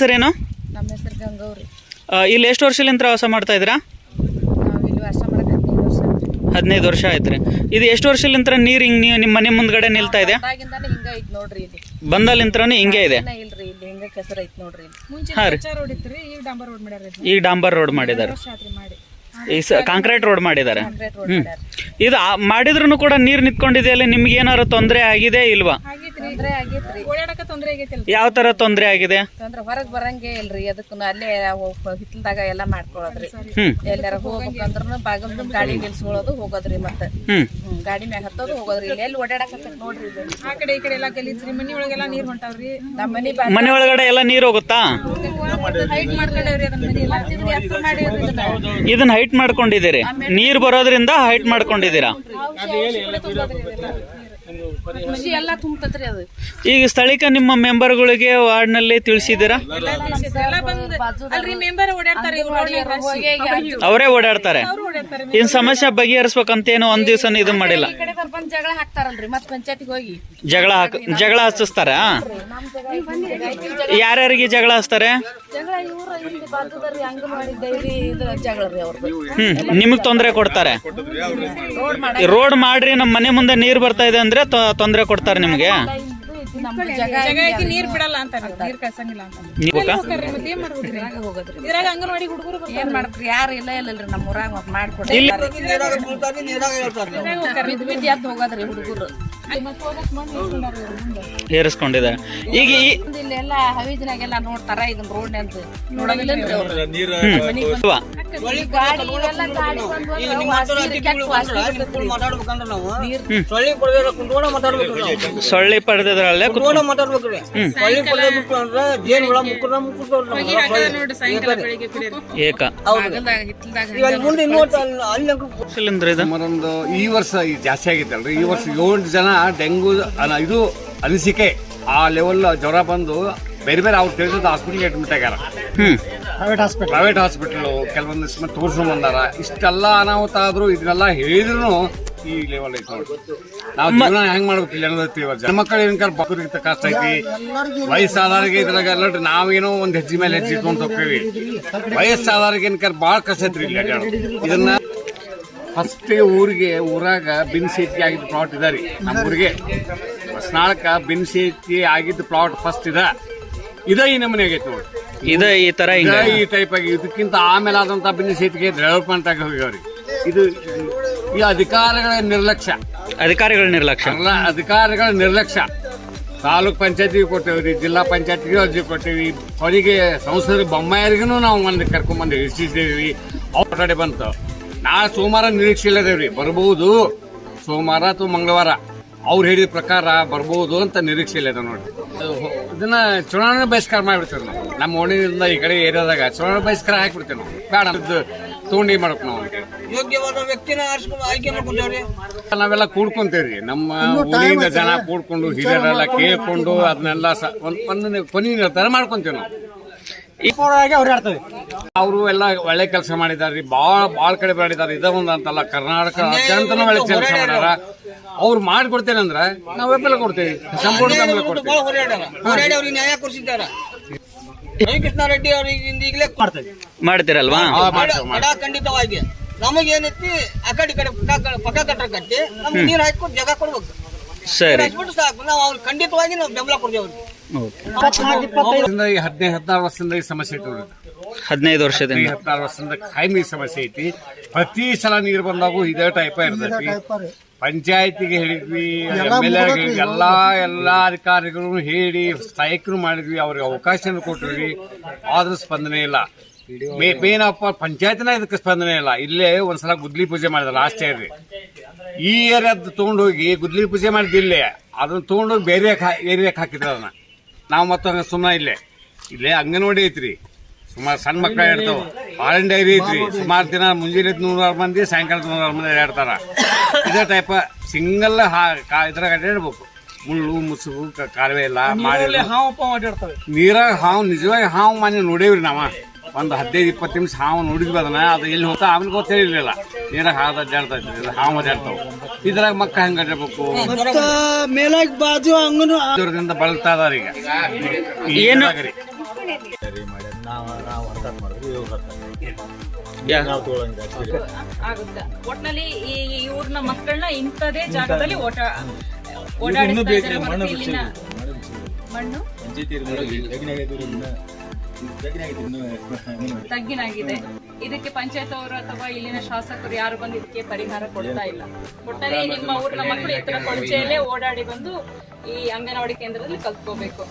ಹೆಸರೇನು? ನಮ್ಮ ಹೆಸರು ಗಂಗವ್ರಿ ಇಲ್ಲಿ ಎಷ್ಟು ವರ್ಷಲಿಂದ ವಾಸ ಮಾಡ್ತಾ ಇದ್ದೀರಾ? ನಾವು ಇಲ್ಲಿ ವಾಸ ಮಾಡಕ್ಕೆ ಹದಿನೈದು ವರ್ಷ ಆತ್ರಿ ಹದಿನೈದು ವರ್ಷ ಆಯ್ತು ರೀ ಇದು ಎಷ್ಟು ವರ್ಷಲಿಂತ್ರ ನೀರು ಹಿಂಗೆ ನೀವು ನಿಮ್ಮ ಮನೆ ಮುಂದ್ಗಡೆ ನಿಲ್ತಾ ಇದೆ? ಅದಾಗಿಂದಾನೆ ಹಿಂಗ ಐತ್ ನೋಡ್ರಿ ಇಲ್ಲಿ. ಬಂದಲ್ಲಿಂತ್ರನೇ ಹಿಂಗೆ ಇದೆ? ಇನ್ನ ಇಲ್ರಿ ಇಲ್ಲಿ ಹಿಂಗ ಕೆಸರು ಐತ್ ನೋಡ್ರಿ ಇಲ್ಲಿ. ಮುಂಚೆ ಹಾಂ ರೀ. ಈಗ ಡಾಂಬರ್ ರೋಡ್ ಮಾಡಿದ್ದಾರೆ ಮಾಡಿ. ಈ ಸ ಕಾಂಕ್ರೀಟ್ ರೋಡ್ ಮಾಡಿದ್ದಾರೆ. ಕಾಂಕ್ರೀಟ್ ರೋಡ್ ಹ್ಮ್. ಮಾಡ್ಯಾರ ಇದು ಮಾಡಿದ್ರು ಕೂಡ ನೀರು ನಿಂತ್ಕೊಂಡಿದೆಯಲ್ಲ ನಿಮ್ಗೆ ಏನಾರ ತೊಂದರೆ ಆಗಿದೆ ಇಲ್ವಾ? ತೊಂದ್ರೆ ಆಗೈತ್ರಿ. ಓಡಾಡಕ ತೊಂದ್ರೆ ಯಾವ ತರ ತೊಂದರೆ ಆಗಿದೆ? ತೊಂದ್ರೆ ಹೊರಗ್ ಬರಂಗೆ ಇಲ್ರಿ ಅದಕ್ಕೂ ಅಲ್ಲೇ ಹಿತ್ತಲ್ದಾಗ ಎಲ್ಲಾ ಮಾಡ್ಕೊಳ್ಳೋದ್ರಿ ಹ್ಮ್. ಎಲ್ಲಾರ ಹೋಗ್ಬೇಕಂದ್ರ ಬಾಗಲ್ ಗಾಡಿ ನಿಲ್ಸ್ಕೊಳ್ಳೋದು ಹೋಗೋದ್ರಿ ಮತ್ತೆ. ಹ್ಮ್. ಹ್ಮ್ ಗಾಡಿ ಮ್ಯಾಗ ಹತ್ತೋದು ಹೋಗೋದ್ರಿ. ಇಲ್ಲಿ ಎಲ್ಲಿ ಓಡಾಡಕತ್ತ ನೋಡ್ರಿ ಆ ಕಡೆ ಈ ಕಡೆ ಎಲ್ಲ ಗಲೀಜ್ರಿ ಮನಿ ಒಳಗೆಲ್ಲ ನೀರ್ ಹೊಂಟಾವ್ರಿ. ನಮ್ಮ ಮನಿ ಬಾ ಮನೆ ಒಳಗಡೆ ಎಲ್ಲ ನೀರು ಹೋಗುತ್ತಾ? ಹೈಟ್ ಮಾಡ್ಕೊಂಡವ್ರಿ ಅದನ್ನ ಮನಿ ಎಲ್ಲ ಎತ್ತರ ಮಾಡಿವ್ರಿ ಇದನ್ನ. ಇದನ್ನ ಹೈಟ್ ಮಾಡ್ಕೊಂಡಿದ್ದೀರಿ. ನೀರು ಬರೋದ್ರಿಂದ ಹೈಟ್ ಮಾಡ್ಕೊಂಡಿದ್ದೀರಾ? ಈಗ ಸ್ಥಳೀಕ ನಿಮ್ಮ ಮೆಂಬರ್ಗಳಿಗೆ ತಿಳಿಸಿದ್ದೀರಾ? ಓಡಾಡ್ತಾರೆ ಇವ್ರು ಹೋಗಿ ಅವರೇ ಓಡಾಡ್ತಾರೆ. ಇನ್ ಸಮಸ್ಯೆ ಬಗೆಹರಿಸ್ಬೇಕಂತೇನು ಒಂದ್ ದಿವ್ಸ ಇದು ಮಾಡಿಲ್ಲ. ಈ ಜಗಳ ಹಾಕ್ತಾರಲ್ರಿ ಮತ್ ಪಂಚಾಯತಿಗೆ ಹೋಗಿ. ಜಗಳ ಹಾಕ್ ಜಗಳ ಹಚ್ಚಿಸ್ತಾರ ಯಾರ್ಯಾರಿಗೆ ಜಗಳ ಹಚ್ತಾರೆ? ಜಗಳ ಇವ್ರ ಇಲ್ಲಿ ಬಾಜುದಾರಿ ಅಂಗನವಾಡಿ ಡೈರಿ ಇದು ಜಗಳ ರೀ ಅವ್ರದ್ದು ಹ್ಮ್ ನಿಮಗ್ ತೊಂದರೆ ಕೊಡ್ತಾರೆ. ರೋಡ್ ಮಾಡ ರೋಡ್ ಮಾಡ್ರಿ ನಮ್ಮ ಮನೆ ಮುಂದೆ ನೀರ್ ಬರ್ತಾ ಇದೆ ಅಂದ್ರೆ ತೊಂದರೆ ಕೊಡ್ತಾರೆ ನಿಮ್ಗೆ. ನೀರ್ ಬಿಡಲ್ಲ ಅಂತಾರ ನೀರ್ ಕಳ್ಸಂಗಿಲ್ಲ ಅಂತ ಇದ್ರಾಗ ಅಂಗನವಾಡಿ ಹುಡುಗರು ಏನ್ ಯಾರು ಇಲ್ಲ ಇಲ್ಲಲ್ರಿ ನಮ್ಮ ಊರಾಗ ಮತ್ ಮಾಡ್ಕೊಡ್ರಿ ಬಿದ್ದು ಬಿದ್ದು ಎದ್ದು ಹೋಗೋದ್ರಿ ಹುಡುಗರು. ಹೇರಿಸ್ಕೊಂಡಿದ್ದಾರೆ ಈಗ ಈ ಹವಿಜನಾಗೆಲ್ಲ ನೋಡ್ತಾರ ಇದನ್ನ ರೋಡ್ ಅಂತ? ಗಾಡಿ ಬಂದ್ ಸೊಳ್ಳಿ ಕೊಡೋದ್ರ ಕುಂತ್ಕೊಂಡ ಮಾತಾಡ್ಬೇಕು ನಾವು. ಸೊಳ್ಳೆ ಪಡೆದಿದ್ರಲ್ಲೇ ಕುತ್ಕೊ- ಕುಂತ್ಕೊಂಡ ಮಾತಾಡ್ಬೇಕ್ರಿ ಸೊಳ್ಳಿ ಕೊಡೋದ್ಬಿಟ್ಟು ಅಂದ್ರೆ ಜೇನ್ ಹುಳ ಮುಕ್ಕುದ ಮುಕ್ಕುದ ಏಕ. ಮುಂದೆ ಸಿಲಿಂಡರ್ ಇದು? ಸುಮಾರೊಂದು ಈ ವರ್ಷ ಈ ಜಾಸ್ತಿ ಆಗಿತ್ತಲ್ರಿ. ಈ ವರ್ಷ ಏಳು ಜನ ಡೆಂಗು ಅನ- ಇದು ಅನಿಸಿಕೆ. ಆ ಲೆವೆಲ್ ಜ್ವರ ಬಂದು ಬೇರೆ ಬೇರೆ ಅವ್ರು ತಿಳಿದ ಹಾಸ್ಪಿಟ್ಲಿಗೆ ಅಡ್ಮಿಟ್ ಆಗ್ಯಾರ. ಪ್ರೈವೇಟ್ ಹಾಸ್ಪಿಟಲ್ ಪ್ರೈವೇಟ್ ಹಾಸ್ಪಿಟಲ್ ಕೆಲವೊಂದು ತೋರಿಸ್ಕೊಂಡು ಬಂದಾರ. ಇಷ್ಟೆಲ್ಲ ಅನಾಹುತ ಆದ್ರೂ ಇದನ್ನೆಲ್ಲ ಹೇಳಿದ್ರು ಈ ಲೆವೆಲ್ ಐತಿ ನೋಡಿ ನಾವು ಜೀವನ ಹೆಂಗ್ ಮಾಡ್ಬೇಕಿಲ್ಲ ಇಲ್ಲಿ ಅನ್ನೋದು ಜನ ಮಕ್ಕಳು ಏನಕ್ಕಾರ ಬಕ್ರಿಗೆ ಕಷ್ಟ ಐತಿ. ವಯಸ್ಸಾದವ್ರಿಗೆ ಇದ್ರಾಗ ಎಲ್ಲ ನಾವೇನೋ ಒಂದ್ ಹೆಜ್ಜೆ ಮೇಲೆ ಹೆಜ್ಜೆ ಇಟ್ಕೊಂಡ್ ಹೋಗ್ತೀವಿ. ವಯಸ್ಸಾದವ್ರಿಗೆ ಏನಕ್ಕಾರ ಭಾಳ ಕಷ್ಟ ಐತ್ರಿ ಇಲ್ಲಿ. ಇದನ್ನ ಫಸ್ಟ್ ಊರಿಗೆ ಊರಾಗ ಬಿನ್ ಸೇತಿ ಆಗಿದ್ದ ಪ್ಲಾಟ್ ಇದ ರೀ ನಮ್ಮ ಊರಿಗೆ. ಬಸ್ನಾಳಕ್ಕ ಬಿನ್ ಸೇತಿ ಆಗಿದ್ದ ಪ್ಲಾಟ್ ಫಸ್ಟ್ ಇದ. ಇದ ಈ ನಮೂನೆ ಆಗೈತೆ ನೋಡಿ ಇದ ಈ ತರ ಹಿಂಗ. ಈ ಟೈಪ್ ಆಗಿ ಇದಕ್ಕಿಂತ ಆಮೇಲೆ ಆದಂತ ಬಿನ್ ಸೇತಿಗೆ ಡೆವಲಪ್ಮೆಂಟ್ ಆಗಿ ಹೋಗ್ಯಾವ್ರಿ. ಇದು ಈ ಅಧಿಕಾರಿಗಳ ನಿರ್ಲಕ್ಷ್ಯ. ಅಧಿಕಾರಿಗಳ ನಿರ್ಲಕ್ಷ್ಯ. ಅಲ್ಲ ಅಧಿಕಾರಿಗಳ ನಿರ್ಲಕ್ಷ್ಯ. ತಾಲೂಕ್ ಪಂಚಾಯತಿಗೆ ಕೊಟ್ಟೇವ್ರಿ ಜಿಲ್ಲಾ ಪಂಚಾಯತಿಗೆ ಅರ್ಜಿ ಕೊಟ್ಟೇವಿ ಅವರಿಗೆ ಸಂಸದ ಬೊಮ್ಮಾಯರಿಗೂ ನಾವು ಒಂದು ಕರ್ಕೊಂಡ್ಬಂದು ಇಳಿಸಿದ್ದೇವೆ ಅವ್ರ ಕಡೆ ಬಂತು. ನಾ ಸೋಮವಾರ ನಿರೀಕ್ಷೆ ಇಲ್ಲದೇವ್ರಿ ಬರ್ಬೋದು. ಸೋಮವಾರ ಅಥವಾ ಮಂಗಳವಾರ. ಅವ್ರು ಹೇಳಿದ ಪ್ರಕಾರ ಬರ್ಬೋದು ಅಂತ ನಿರೀಕ್ಷೆ ಇಲ್ಲದ ನೋಡಿ ಇದನ್ನ ಚುನಾವಣೆ ಬಹಿಷ್ಕಾರ ಮಾಡಿಬಿಡ್ತೇವೆ ನಾವು. ನಮ್ಮ ಓಣಿಯಿಂದ ಈ ಕಡೆ ಏರಿಯಾದಾಗ ಚುನಾವಣೆ ಬಹಿಷ್ಕಾರ ಹಾಕಿಬಿಡ್ತೇವೆ ನಾವು. ಬೇಡ ತೋಂಡಿ ಮಾಡ್ಬೇಕು ನಾವು ಯೋಗ್ಯವಾದ ವ್ಯಕ್ತಿನ ಆರಿಸ್ಕೊಂಡು ಆಯ್ಕೆ ನಾವೆಲ್ಲ ಕೂಡ್ಕೊಂತೇವ್ರಿ. ನಮ್ಮ ಊರಿಂದ ಜನ ಕೂಡ್ಕೊಂಡು ಹಿರಿಯರೆಲ್ಲ ಕೇಳ್ಕೊಂಡು ಅದನ್ನೆಲ್ಲ ಸ- ಒಂದ್ ಕೊನೆ ನಿರ್ಧಾರ ಮಾಡ್ಕೊಂತೇವೆ ನಾವು. ಅವರು ಎಲ್ಲ ಒಳ್ಳೆ ಕೆಲಸ ಮಾಡಿದಾರ್ರಿ ಬಾಳ ಬಾಳ ಕಡೆ ಮಾಡಿದಾರೆ ಇದ ಒಂದ್ ಅಂತಲ್ಲ. ಕರ್ನಾಟಕ ಅತ್ಯಂತ ಒಳ್ಳೆ ಕೆಲಸ ಮಾಡ್ಯಾರ. ಅವ್ರು ಮಾಡ್ಕೊಡ್ತೇನೆ ಅಂದ್ರೆ ನಾವು ಬೆಂಬಲ ಕೊಡ್ತೇವೆ. ಸಂಪೂರ್ಣ ಬೆಂಬಲ ಕೊಡ್ತೇವೆ. ನ್ಯಾಯ ಕೊಡಿಸಿದ್ದಾರೆ. ಕೃಷ್ಣ ರೆಡ್ಡಿ ಅವ್ರಿಗೆ ಈಗಲೇ ಮಾಡ್ತೇವೆ ಮಾಡ್ತೀರಲ್ವಾ ಖಂಡಿತವಾಗಿ. ನಮಗೇನೈತಿ ಆ ಕಡೆ ಈ ಕಡೆ ಪಕ್ಕ ಪಕ್ಕ ಕಟ್ಟ ಕಟ್ಟಿ ನಮ್ಗೆ ನೀರ್ ಹಾಕ್ಕೊಂಡು ಜಾಗ ಕೊಡ್ಬೇಕು. ಸರಿ. ಹಚ್ಬಿಟ್ಟು ಸಾಕು. ನಾವು ಖಂಡಿತವಾಗಿ ನಾವು ಬೆಂಬಲ ಕೊಡ್ತೇವೆ ಅವ್ರಿಗೆ ವರ್ಷದಿಂದ ಈ ಹದಿನೈದು ಹದಿನಾರು ವರ್ಷದಿಂದ ಈ ಸಮಸ್ಯೆ ಐತಿ ಹದಿನೈದು ವರ್ಷದಿಂದ. ಹದಿನಾರು ವರ್ಷದಿಂದ ಕಾಯ್ಮಿ ಸಮಸ್ಯೆ ಐತಿ. ಪ್ರತಿ ಸಲ ನೀರು ಬಂದಾಗ ಇದೇ ಟೈಪ ಇರ್ತೈತಿ. ಪಂಚಾಯತಿಗೆ ಹೇಳಿದ್ವಿ ಎಂ ಎಲ್ ಎಲ್ಲಾ ಎಲ್ಲಾ ಅಧಿಕಾರಿಗಳು ಹೇಳಿ ಸ್ಟ್ರೈಕ್ ಮಾಡಿದ್ವಿ. ಅವ್ರಿಗೆ ಅವಕಾಶ ಕೊಟ್ಟಿವಿ ಆದ್ರೂ ಸ್ಪಂದನೆ ಇಲ್ಲ. ಮೇ- ಮೇನ್ ಅಪ್ಪ ಪಂಚಾಯತ್ನ ಇದಕ್ಕೆ ಸ್ಪಂದನೆ ಇಲ್ಲ. ಇಲ್ಲೇ ಒಂದ್ಸಲ ಗುದ್ಲಿ ಪೂಜೆ ಮಾಡಿದ ಲಾಸ್ಟ್ ಇಯರ್ ರೀ ಈ ಏರಿಯಾದ ತಗೊಂಡೋಗಿ ಗುದ್ಲಿ ಪೂಜೆ ಮಾಡಿದ್ದು ಇಲ್ಲೇ. ಅದನ್ನ ತಗೊಂಡೋಗಿ ಬೇರೆ ಏರಿಯಾಕ್ ಹಾಕಿದ್ರು ಅದನ್ನ. ನಾವು ಮತ್ತೆ ಸುಮ್ಮನೆ ಇಲ್ಲೇ. ಇಲ್ಲೇ ಅಂಗನವಾಡಿ ಐತ್ರಿ. ಸುಮಾರು ಸಣ್ಣ ಮಕ್ಕಳು ಇರ್ತಾವ ಹಾಲಿನ ಡೈರಿ ಐತ್ರಿ. ಸುಮಾರು ದಿನ ಮುಂಜಾನೆ ನೂರಾರು ಮಂದಿ ಸಾಯಂಕಾಲದ ನೂರಾರು ಮಂದಿ ಹೇಳ್ತಾರ ಇದೇ ಟೈಪ್ ಸಿಂಗಲ್ ಇದ್ರಾಗ ಅಡ್ಡಾಡ್ಬೇಕು ಮುಳ್ಳು ಮುಸುಗು ಕಾಲುವೆ ಇಲ್ಲ ಮಾಡಿ ನೀರಾಗ ಹಾವು ನಿಜವಾಗಿ ಹಾವು ಮನೆ ನೋಡೇವ್ರಿ ನಾವ. ಒಂದು ಹದಿನೈದು ಇಪ್ಪತ್ತು ನಿಮಿಷ ಹಾವು ನೋಡಿದ್ವಿ ಅದನ್ನ. ಅದು ಎಲ್ಲಿ ಹೋಗ್ತಾ ಆಮೇಲೆ ಗೊತ್ತಿರಲಿಲ್ಲ ನೀರಾಗ ಹಾವು ಅಡ್ಡಾಡ್ತಾ ಹಾವು ಅಡ್ಡಾಡ್ತಾವ ಇದ್ರಾಗ ಮಕ್ಕ ಹೆಂಗ್ ಅಡ್ಡಬೇಕು ಮೇಲಾಗಿ ಬಾಜು ಹಂಗನು ದೂರದಿಂದ ಬಳಲ್ತಾ ಇದಾರ ಈಗ. ಏನು? ಒಟ್ನಲ್ಲಿ ಈ ಇವ್ರನ್ನ ಮಕ್ಕಳನ್ನ ಇಂಥದೇ ಜಾಗದಲ್ಲಿ ಓಟ ಮಣ್ಣು ಓಡಾಡಿಸ್ತಾ ಮಣ್ಣು ಇದ್ದಾರೆ. ಮಣ್ಣು ತಗ್ಗಿನಾಗಿದೆ. ಇದಕ್ಕೆ ಪಂಚಾಯತ್ ಅವರು ಅಥವಾ ಇಲ್ಲಿನ ಶಾಸಕರು ಯಾರು ಬಂದು ಇದಕ್ಕೆ ಪರಿಹಾರ ಕೊಡ್ತಾ ಇಲ್ಲ. ಒಟ್ಟಾರೆ ನಿಮ್ಮ ಊರಿನ ಮಕ್ಕಳು ಎತ್ತರ ಕೊಳಚೆಯಲ್ಲೇ ಓಡಾಡಿ ಬಂದು ಈ ಅಂಗನವಾಡಿ ಕೇಂದ್ರದಲ್ಲಿ ಕಲ್ತ್ಕೋಬೇಕು.